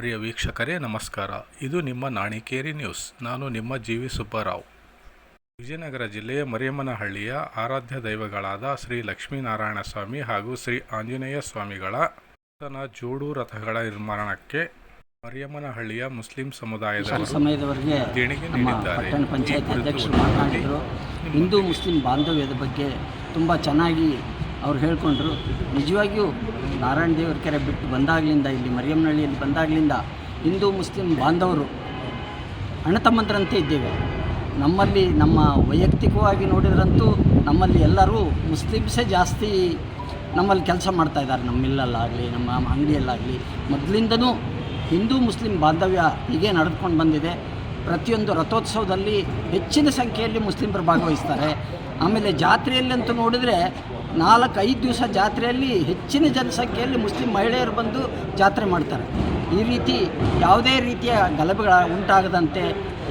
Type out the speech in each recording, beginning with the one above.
ಪ್ರಿಯ ವೀಕ್ಷಕರೇ ನಮಸ್ಕಾರ. ಇದು ನಿಮ್ಮ ನಾಣಿಕೇರಿ ನ್ಯೂಸ್. ನಾನು ನಿಮ್ಮ ಜಿ ವಿ ಸುಬ್ಬರಾವ್. ವಿಜಯನಗರ ಜಿಲ್ಲೆಯ ಮರಿಯಮ್ಮನಹಳ್ಳಿಯ ಆರಾಧ್ಯ ದೈವಗಳಾದ ಶ್ರೀ ಲಕ್ಷ್ಮೀನಾರಾಯಣ ಸ್ವಾಮಿ ಹಾಗೂ ಶ್ರೀ ಆಂಜನೇಯ ಸ್ವಾಮಿಗಳ ನೂತನ ಜೋಡು ರಥಗಳ ನಿರ್ಮಾಣಕ್ಕೆ ಮರಿಯಮ್ಮನಹಳ್ಳಿಯ ಮುಸ್ಲಿಂ ಸಮುದಾಯದ ಸಮಯದವರೆಗೆ ದೇಣಿಗೆ ನಮ್ಮ ನೀಡಿದ್ದಾರೆ. ಪಟ್ಟಣ ಪಂಚಾಯತ್ ಅಧ್ಯಕ್ಷರು ಮಾತನಾಡಿದರು ಹಿಂದೂ ಮುಸ್ಲಿಂ ಬಾಂಧವ್ಯದ ಬಗ್ಗೆ ತುಂಬ ಚೆನ್ನಾಗಿ ಅವ್ರು ಹೇಳ್ಕೊಂಡ್ರು. ನಿಜವಾಗಿಯೂ ನಾರಾಯಣ ದೇವರ ಕೆರೆ ಬಿಟ್ಟು ಬಂದಾಗಲಿಂದ, ಇಲ್ಲಿ ಮರಿಯಮ್ಮನಹಳ್ಳಿಯಲ್ಲಿ ಬಂದಾಗಲಿಂದ ಹಿಂದೂ, ಮುಸ್ಲಿಂ ಬಾಂಧವರು ಅಣ್ಣತಮ್ಮಂತರಂತೆ ಇದ್ದೇವೆ. ನಮ್ಮಲ್ಲಿ ನಮ್ಮ ವೈಯಕ್ತಿಕವಾಗಿ ನೋಡಿದ್ರಂತೂ ನಮ್ಮಲ್ಲಿ ಎಲ್ಲರೂ ಮುಸ್ಲಿಮ್ಸೇ ಜಾಸ್ತಿ ನಮ್ಮಲ್ಲಿ ಕೆಲಸ ಮಾಡ್ತಾ ಇದ್ದಾರೆ. ನಮ್ಮ ಮಿಲ್ಲಲ್ಲಾಗಲಿ ನಮ್ಮ ಅಂಗಡಿಯಲ್ಲಾಗಲಿ. ಮೊದಲಿಂದನೂ ಹಿಂದೂ, ಮುಸ್ಲಿಂ ಬಾಂಧವ್ಯ ಹೀಗೆ ನಡೆದುಕೊಂಡು ಬಂದಿದೆ. ಪ್ರತಿಯೊಂದು ರಥೋತ್ಸವದಲ್ಲಿ ಹೆಚ್ಚಿನ ಸಂಖ್ಯೆಯಲ್ಲಿ ಮುಸ್ಲಿಮರು ಭಾಗವಹಿಸ್ತಾರೆ. ಆಮೇಲೆ ಜಾತ್ರೆಯಲ್ಲಂತೂ ನೋಡಿದರೆ ನಾಲ್ಕು ಐದು ದಿವಸ ಜಾತ್ರೆಯಲ್ಲಿ ಹೆಚ್ಚಿನ ಜನಸಂಖ್ಯೆಯಲ್ಲಿ ಮುಸ್ಲಿಂ ಮಹಿಳೆಯರು ಬಂದು ಜಾತ್ರೆ ಮಾಡ್ತಾರೆ. ಈ ರೀತಿ ಯಾವುದೇ ರೀತಿಯ ಗಲಭೆಗಳ ಉಂಟಾಗದಂತೆ,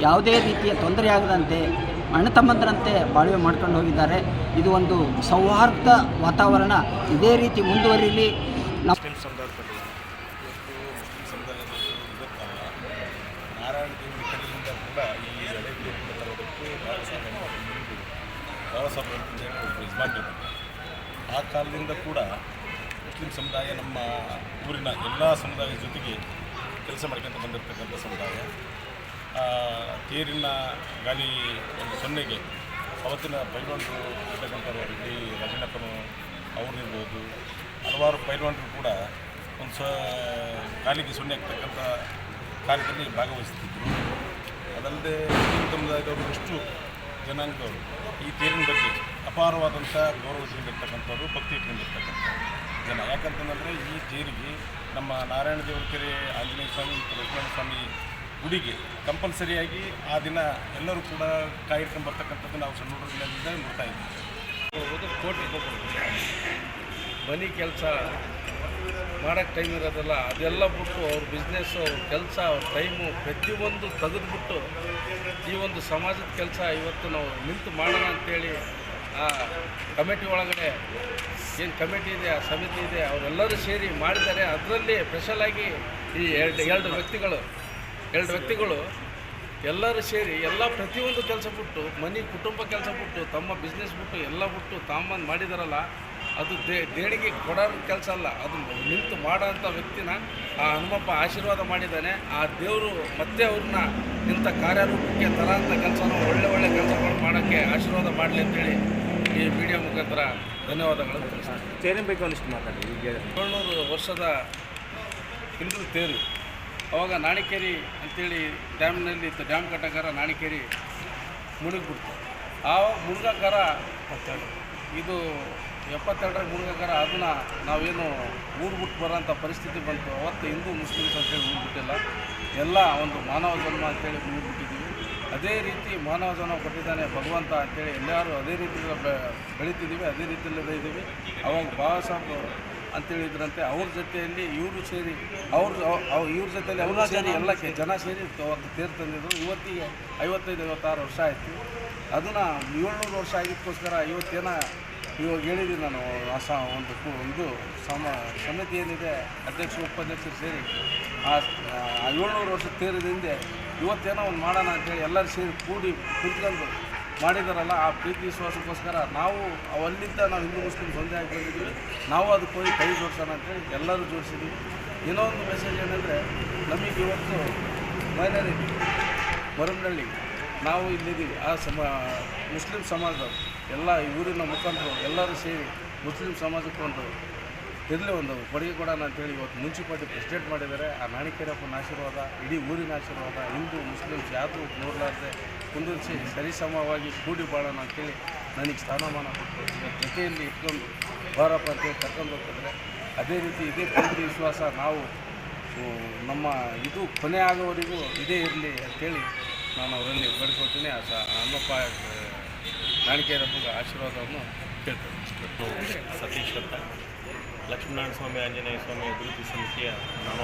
ಯಾವುದೇ ರೀತಿಯ ತೊಂದರೆ ಆಗದಂತೆ ಅಣ್ಣತಮ್ಮಂದರಂತೆ ಬಾಳ್ವೆ ಮಾಡ್ಕೊಂಡು ಹೋಗಿದ್ದಾರೆ. ಇದು ಒಂದು ಸೌಹಾರ್ದ ವಾತಾವರಣ. ಇದೇ ರೀತಿ ಮುಂದುವರಿಲಿ. ನಮ್ಮ ಮುಸ್ಲಿಂ ಆ ಕಾಲದಿಂದ ಕೂಡ ಮುಸ್ಲಿಂ ಸಮುದಾಯ ನಮ್ಮ ಊರಿನ ಎಲ್ಲ ಸಮುದಾಯದ ಜೊತೆಗೆ ಕೆಲಸ ಮಾಡ್ಕೊಂತ ಬಂದಿರತಕ್ಕಂಥ ಸಮುದಾಯ. ತೇರಿನ ಗಾಲಿ ಒಂದು ಸೊನ್ನೆಗೆ ಅವತ್ತಿನ ಪೈಲ್ವಾನರು ಇರ್ತಕ್ಕಂಥವ್ರು ಇಲ್ಲಿ ರಾಜಣ್ಣಪ್ಪನು ಅವ್ರಿರ್ಬೋದು ಹಲವಾರು ಪೈಲ್ವಾನರು ಕೂಡ ಒಂದು ಸ, ಗಾಲಿಗೆ ಸೊನ್ನೆ ಆಗ್ತಕ್ಕಂಥ ಕಾರ್ಯದಲ್ಲಿ ಭಾಗವಹಿಸ್ತಿದ್ರು. ಅದಲ್ಲದೆ ಮುಸ್ಲಿಂ ಸಮುದಾಯದವರು ಎಷ್ಟು ಜನಾಂಗದವರು ಈ ತೇರಿನ ಬಗ್ಗೆ ಅಪಾರವಾದಂಥ ಗೌರವ ಇಟ್ಕೊಂಡಿರ್ತಕ್ಕಂಥವ್ರು ಭಕ್ತಿ ಇಟ್ಕೊಂಡಿರ್ತಕ್ಕಂಥ ಜನ. ಯಾಕಂತಂದರೆ ಈ ಜೀರಿಗೆ ನಮ್ಮ ನಾರಾಯಣ ದೇವರ ಕೆರೆ, ಆಂಜನೇಯ ಸ್ವಾಮಿ ಮತ್ತು ಲಕ್ಷ್ಮಣ ಸ್ವಾಮಿ ಗುಡಿಗೆ ಕಂಪಲ್ಸರಿಯಾಗಿ ಆ ದಿನ ಎಲ್ಲರೂ ಕೂಡ ಕಾಯಿಡ್ಕೊಂಡು ಬರ್ತಕ್ಕಂಥದ್ದು ನಾವು ಸಣ್ಣ ಹುಡುಗರಿಂದ ನೋಡ್ತಾ ಇದ್ದೀವಿ. ಕೋಟಿ ಮನೆ ಕೆಲಸ ಮಾಡೋಕ್ಕೆ ಟೈಮ್ ಇರೋದಲ್ಲ, ಅದೆಲ್ಲ ಬಿಟ್ಟು ಅವ್ರ ಬಿಸ್ನೆಸ್ ಅವ್ರ ಕೆಲಸ, ಅವ್ರ ಟೈಮು ಪ್ರತಿಯೊಂದು ತೆಗೆದುಬಿಟ್ಟು ಈ ಒಂದು ಸಮಾಜದ ಕೆಲಸ ಇವತ್ತು ನಾವು ನಿಂತು ಮಾಡೋಣ ಅಂತೇಳಿ ಆ ಕಮಿಟಿ ಒಳಗಡೆ ಏನು ಕಮಿಟಿ ಇದೆ ಸಮಿತಿ ಇದೆ, ಅವರೆಲ್ಲರೂ ಸೇರಿ ಮಾಡಿದ್ದಾರೆ. ಅದರಲ್ಲಿ ಸ್ಪೆಷಲಾಗಿ ಈ ಎರಡು ಎರಡು ವ್ಯಕ್ತಿಗಳು ಎರಡು ವ್ಯಕ್ತಿಗಳು ಎಲ್ಲರೂ ಸೇರಿ ಎಲ್ಲ ಪ್ರತಿಯೊಂದು ಕೆಲಸ ಬಿಟ್ಟು, ಮನೆ, ಕುಟುಂಬ ಕೆಲಸ ಬಿಟ್ಟು, ತಮ್ಮ ಬಿಸ್ನೆಸ್ ಬಿಟ್ಟು ಎಲ್ಲ ಬಿಟ್ಟು ತಾಂಬಂದು ಮಾಡಿದಾರಲ್ಲ, ಅದು ದೇ, ದೇಣಿಗೆ ಕೊಡೋ ಕೆಲಸ ಅಲ್ಲ, ಅದು ನಿಂತು ಮಾಡೋಂಥ ವ್ಯಕ್ತಿನ ಆ ಹನುಮಪ್ಪ ಆಶೀರ್ವಾದ ಮಾಡಿದ್ದಾನೆ. ಆ ದೇವರು ಮತ್ತೆ ಅವ್ರನ್ನ ಇಂಥ ಕಾರ್ಯರೂಪಕ್ಕೆ ತರೋಂಥ ಕೆಲಸನ ಒಳ್ಳೆ ಒಳ್ಳೆ ಕೆಲಸಗಳು ಮಾಡೋಕ್ಕೆ ಆಶೀರ್ವಾದ ಮಾಡಲಿ ಅಂತೇಳಿ ಈ ಮೀಡಿಯಾ ಮುಖಾಂತರ ಧನ್ಯವಾದಗಳು. ತೇರಿನ ಬಗ್ಗೆ ಒಂದಿಷ್ಟು ಮಾತಾಡಿ ಈಗ ಏಳ್ನೂರು ವರ್ಷದ ಹಿಂದೂ ತೇರು. ಅವಾಗ ನಾಣಿಕೇರಿ ಅಂತೇಳಿ ಡ್ಯಾಮ್ನಲ್ಲಿ ಇತ್ತು ಡ್ಯಾಮ್ ಕಟ್ಟಕಾರ ನಾಣಿಕೇರಿ ಮುಳುಗ್ಬಿಡ್ತು ಆ ಮುಳುಗಕಾರ ಇದು ಎಪ್ಪತ್ತೆರಡರ ಮುಳುಗಕಾರ ಅದನ್ನು ನಾವೇನು ಊರು ಬಿಟ್ಟು ಬರೋಂಥ ಪರಿಸ್ಥಿತಿ ಬಂತು. ಅವತ್ತು ಹಿಂದೂ ಮುಸ್ಲಿಮ್ಸ್ ಅಂತೇಳಿ ಊರು ಬಿಟ್ಟಿಲ್ಲ. ಎಲ್ಲ ಒಂದು ಮಾನವ ಜನ್ಮ ಅಂತೇಳಿ ಊರು ಬಿಟ್ಟಿದ್ದೀವಿ. ಅದೇ ರೀತಿ ಮಾನವ ಜನ ಕೊಟ್ಟಿದ್ದಾನೆ ಭಗವಂತ ಅಂತೇಳಿ ಎಲ್ಲರೂ ಅದೇ ರೀತಿಯಲ್ಲಿ ಬೆಳೀತಿದ್ದೀವಿ ಅದೇ ರೀತಿಯಲ್ಲೇ ಇದ್ದೀವಿ ಅವಾಗ ಬಾಬಾ ಸಾಹೇಬ್ ಅಂತೇಳಿದ್ರಂತೆ ಅವ್ರ ಜೊತೆಯಲ್ಲಿ ಇವರು ಸೇರಿ ಅವ್ರ ಅವ್- ಇವ್ರ ಜೊತೆಯಲ್ಲಿ ಅವರು ಸೇರಿ ಎಲ್ಲ ಜನ ಸೇರಿ ಅವತ್ತು ತೇರು ತಂದಿದ್ರು. ಇವತ್ತಿಗೆ ಐವತ್ತೈದು ಐವತ್ತಾರು ವರ್ಷ ಆಯಿತು. ಅದನ್ನು ಏಳ್ನೂರು ವರ್ಷ ಆಗಿದ್ದಕ್ಕೋಸ್ಕರ ಇವತ್ತೇನ ಇವಾಗ ಹೇಳಿದ್ದೀನಿ ನಾನು ಆ ಸ ಒಂದು ಒಂದು ಸಮ ಸಮಿತಿ ಏನಿದೆ ಅಧ್ಯಕ್ಷರು ಉಪಾಧ್ಯಕ್ಷರು ಸೇರಿ ಆ ಆ ಏಳ್ನೂರು ವರ್ಷ ತೇರಿದ ಹಿಂದೆ ಇವತ್ತೇನೋ ಒಂದು ಮಾಡೋಣ ಅಂತೇಳಿ ಎಲ್ಲರೂ ಸೇರಿ ಕೂಡಿ ಕುತ್ಕೊಂಡು ಮಾಡಿದಾರಲ್ಲ, ಆ ಪ್ರೀತಿ ವಿಶ್ವಾಸಕ್ಕೋಸ್ಕರ ನಾವು ಅವಲ್ಲಿಂದ ನಾವು ಹಿಂದೂ ಮುಸ್ಲಿಮ್ಸ್ ಒಂದೇ ಆಗಿ ಬಂದಿದ್ದೀವಿ ನಾವು ಅದಕ್ಕೆ ಹೋಗಿ ಕೈ ಜೋಡಿಸೋಣ ಅಂತೇಳಿ ಎಲ್ಲರೂ ಜೋಡಿಸಿದ್ವಿ ಇನ್ನೊಂದು ಮೆಸೇಜ್ ಏನಂದರೆ, ನಮಗೆ ಇವತ್ತು ಮೈನಾರಿಟಿ ಮರಮನಹಳ್ಳಿ ನಾವು ಇಲ್ಲಿದ್ದೀವಿ. ಆ ಸಮ, ಮುಸ್ಲಿಂ ಸಮಾಜದವರು, ಎಲ್ಲ ಊರಿನ ಮುಖಾಂತರ ಎಲ್ಲರೂ ಸೇರಿ ಮುಸ್ಲಿಂ ಸಮಾಜಕ್ಕೆ ಒಂದು ಇರಲಿ ಒಂದು ಕೊಡುಗೆ ಕೊಡೋಣ ಅಂತೇಳಿ ಇವತ್ತು ಮುನ್ಸಿಪಾಲ್ಟಿ ಪ್ರೆಸಿಡೆಂಟ್ ಮಾಡಿದ್ದಾರೆ. ಆ ನಾಣಿಕೆರಪ್ಪನ ಆಶೀರ್ವಾದ, ಇಡೀ ಊರಿನ ಆಶೀರ್ವಾದ, ಹಿಂದೂ ಮುಸ್ಲಿಮ್ಸ್ ಯಾವುದು ನೋಡಲಾರ್ದೆ ಕುಂದಿರಿಸಿ ಸರಿಸಮವಾಗಿ ಕೂಡಿ ಬಾಳೋಣ ಅಂತೇಳಿ ನನಗೆ ಸ್ಥಾನಮಾನ ಕೊಟ್ಟು ಜೊತೆಯಲ್ಲಿ ಇಟ್ಕೊಂಡು ಬಾರಪ್ಪ ಅಂತೇಳಿ ಕರ್ಕೊಂಡು ಹೋಗ್ತಿದ್ರೆ ಅದೇ ರೀತಿ ಇದೇ ಪ್ರೀತಿ ವಿಶ್ವಾಸ ನಾವು ನಮ್ಮ ಇದು ಕೊನೆ ಆಗೋವರೆಗೂ ಇದೇ ಇರಲಿ ಅಂತೇಳಿ ನಾನು ಅವರಲ್ಲಿ ಬೇಡ್ಕೊಳ್ತೀನಿ. ಆ ಸ ಹನುಮಪ್ಪ ನಾಣಿಕೆರಪ್ಪಗೆ ಆಶೀರ್ವಾದವನ್ನು ಕೇಳ್ತೇನೆ. ಸತೀಶ್ ಅಂತ. ಲಕ್ಷ್ಮೀನಾರಾಯಣ ಸ್ವಾಮಿ, ಆಂಜನೇಯ ಸ್ವಾಮಿ, ಅಭಿವೃದ್ಧಿ ಸಮಿತಿಯ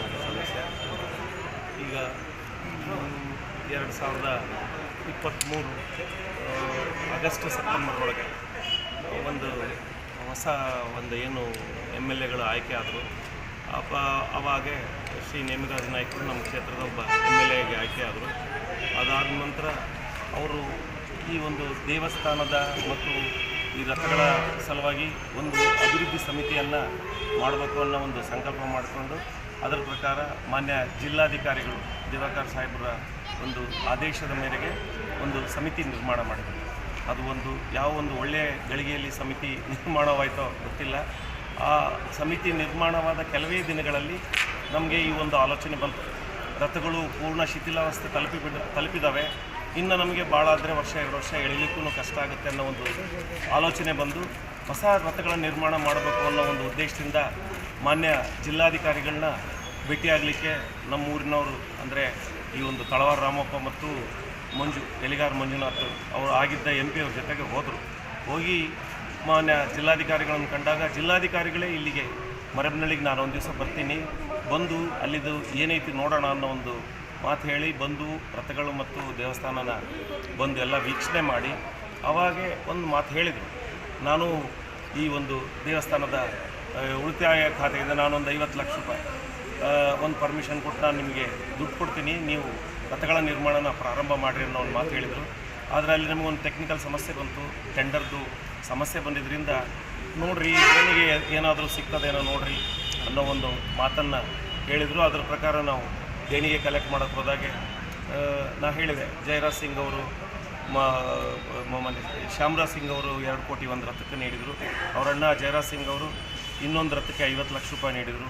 ಒಬ್ಬ ಸದಸ್ಯ. ಈಗ ಎರಡು ಸಾವಿರದ ಇಪ್ಪತ್ತ್ಮೂರು ಆಗಸ್ಟ್ ಸೆಪ್ಟೆಂಬರ್ ಒಳಗೆ ಒಂದು ಹೊಸ ಒಂದು ಏನು ಎಂ ಎಲ್ ಎಗಳು ಆಯ್ಕೆ ಆದರು. ಅಪ್ಪ ಅವಾಗೆ ಶ್ರೀ ನೇಮಿರಾಜ ನಾಯ್ಕರು ನಮ್ಮ ಕ್ಷೇತ್ರದ ಒಬ್ಬ ಎಂ ಎಲ್ ಎಗೆ ಆಯ್ಕೆ ಆದರು. ಅದಾದ ನಂತರ ಅವರು ಈ ಒಂದು ದೇವಸ್ಥಾನದ ಮತ್ತು ಈ ರಥಗಳ ಸಲುವಾಗಿ ಒಂದು ಅಭಿವೃದ್ಧಿ ಸಮಿತಿಯನ್ನು ಮಾಡಬೇಕು ಅನ್ನೋ ಒಂದು ಸಂಕಲ್ಪ ಮಾಡಿಕೊಂಡು ಅದರ ಪ್ರಕಾರ ಮಾನ್ಯ ಜಿಲ್ಲಾಧಿಕಾರಿಗಳು ದಿವಾಕರ್ ಸಾಹೇಬರ ಒಂದು ಆದೇಶದ ಮೇರೆಗೆ ಒಂದು ಸಮಿತಿ ನಿರ್ಮಾಣ ಮಾಡಿದರು. ಅದು ಒಂದು ಯಾವ ಒಂದು ಒಳ್ಳೆಯ ಗಳಿಗೆಯಲ್ಲಿ ಸಮಿತಿ ನಿರ್ಮಾಣವಾಯಿತೋ ಗೊತ್ತಿಲ್ಲ. ಆ ಸಮಿತಿ ನಿರ್ಮಾಣವಾದ ಕೆಲವೇ ದಿನಗಳಲ್ಲಿ ನಮಗೆ ಈ ಒಂದು ಆಲೋಚನೆ ಬಂತು. ರಥಗಳು ಪೂರ್ಣ ಶಿಥಿಲಾವಸ್ಥೆ ತಲುಪಿಬಿಡ ತಲುಪಿದ್ದಾವೆ ಇನ್ನು ನಮಗೆ ಭಾಳ ಆದರೆ ವರ್ಷ, ಎರಡು ವರ್ಷ ಎಳಿಲಿಕ್ಕೂ ಕಷ್ಟ ಆಗುತ್ತೆ ಅನ್ನೋ ಒಂದು ಆಲೋಚನೆ ಬಂದು ಹೊಸ ರಥಗಳ ನಿರ್ಮಾಣ ಮಾಡಬೇಕು ಅನ್ನೋ ಒಂದು ಉದ್ದೇಶದಿಂದ ಮಾನ್ಯ ಜಿಲ್ಲಾಧಿಕಾರಿಗಳನ್ನ ಭೇಟಿಯಾಗಲಿಕ್ಕೆ ನಮ್ಮ ಊರಿನವರು ಅಂದರೆ ಈ ಒಂದು ತಳವಾರ ರಾಮಪ್ಪ ಮತ್ತು ಮಂಜು, ಎಲಿಗಾರ್ ಮಂಜುನಾಥ್ ಅವರು ಆಗಿದ್ದ ಎಂ ಪಿ ಅವ್ರ ಜೊತೆಗೆ ಹೋದರು. ಹೋಗಿ ಮಾನ್ಯ ಜಿಲ್ಲಾಧಿಕಾರಿಗಳನ್ನು ಕಂಡಾಗ ಜಿಲ್ಲಾಧಿಕಾರಿಗಳೇ ಇಲ್ಲಿಗೆ ಮರಬ್ನಳ್ಳಿಗೆ ನಾನು ಒಂದು ದಿವಸ ಬರ್ತೀನಿ, ಬಂದು ಅಲ್ಲಿದ್ದು ಏನೈತಿ ನೋಡೋಣ ಅನ್ನೋ ಒಂದು ಮಾತು ಹೇಳಿ ಬಂದು ರಥಗಳು ಮತ್ತು ದೇವಸ್ಥಾನನ ಬಂದು ಎಲ್ಲ ವೀಕ್ಷಣೆ ಮಾಡಿ ಅವಾಗೆ ಒಂದು ಮಾತು ಹೇಳಿದರು. ನಾನು ಈ ಒಂದು ದೇವಸ್ಥಾನದ ಉಳಿತಾಯ ಖಾತೆಯಿಂದ ನಾನೊಂದು ಐವತ್ತು ಲಕ್ಷ ರೂಪಾಯಿ ಒಂದು ಪರ್ಮಿಷನ್ ಕೊಟ್ಟು ನಾನು ನಿಮಗೆ ದುಡ್ಡು ಕೊಡ್ತೀನಿ, ನೀವು ರಥಗಳ ನಿರ್ಮಾಣನ ಪ್ರಾರಂಭ ಮಾಡಿರಿ ಅನ್ನೋ ಒಂದು ಮಾತು ಹೇಳಿದರು. ಆದರೆ ಅಲ್ಲಿ ನಮಗೊಂದು ಟೆಕ್ನಿಕಲ್ ಸಮಸ್ಯೆ ಬಂತು. ಟೆಂಡರ್ದು ಸಮಸ್ಯೆ ಬಂದಿದ್ದರಿಂದ ನೋಡ್ರಿ ಏನಿಗೆ ಏನಾದರೂ ಸಿಗ್ತದೇನೋ ನೋಡ್ರಿ ಅನ್ನೋ ಒಂದು ಮಾತನ್ನು ಹೇಳಿದರು. ಅದರ ಪ್ರಕಾರ ನಾವು ದೇಣಿಗೆ ಕಲೆಕ್ಟ್ ಮಾಡೋಕ್ಕೆ ಹೋದಾಗೆ ನಾ ಹೇಳಿದೆ ಜಯರಾಜ್ ಸಿಂಗ್ ಅವರು ಮೊಮ್ಮನೆ ಶ್ಯಾಮರಾಜ್ ಸಿಂಗ್ ಅವರು ಎರಡು ಕೋಟಿ ಒಂದು ರಥಕ್ಕೆ ನೀಡಿದರು. ಅವರಣ್ಣ ಜಯರಾಜ್ ಸಿಂಗ್ ಅವರು ಇನ್ನೊಂದು ರಥಕ್ಕೆ ಐವತ್ತು ಲಕ್ಷ ರೂಪಾಯಿ ನೀಡಿದರು.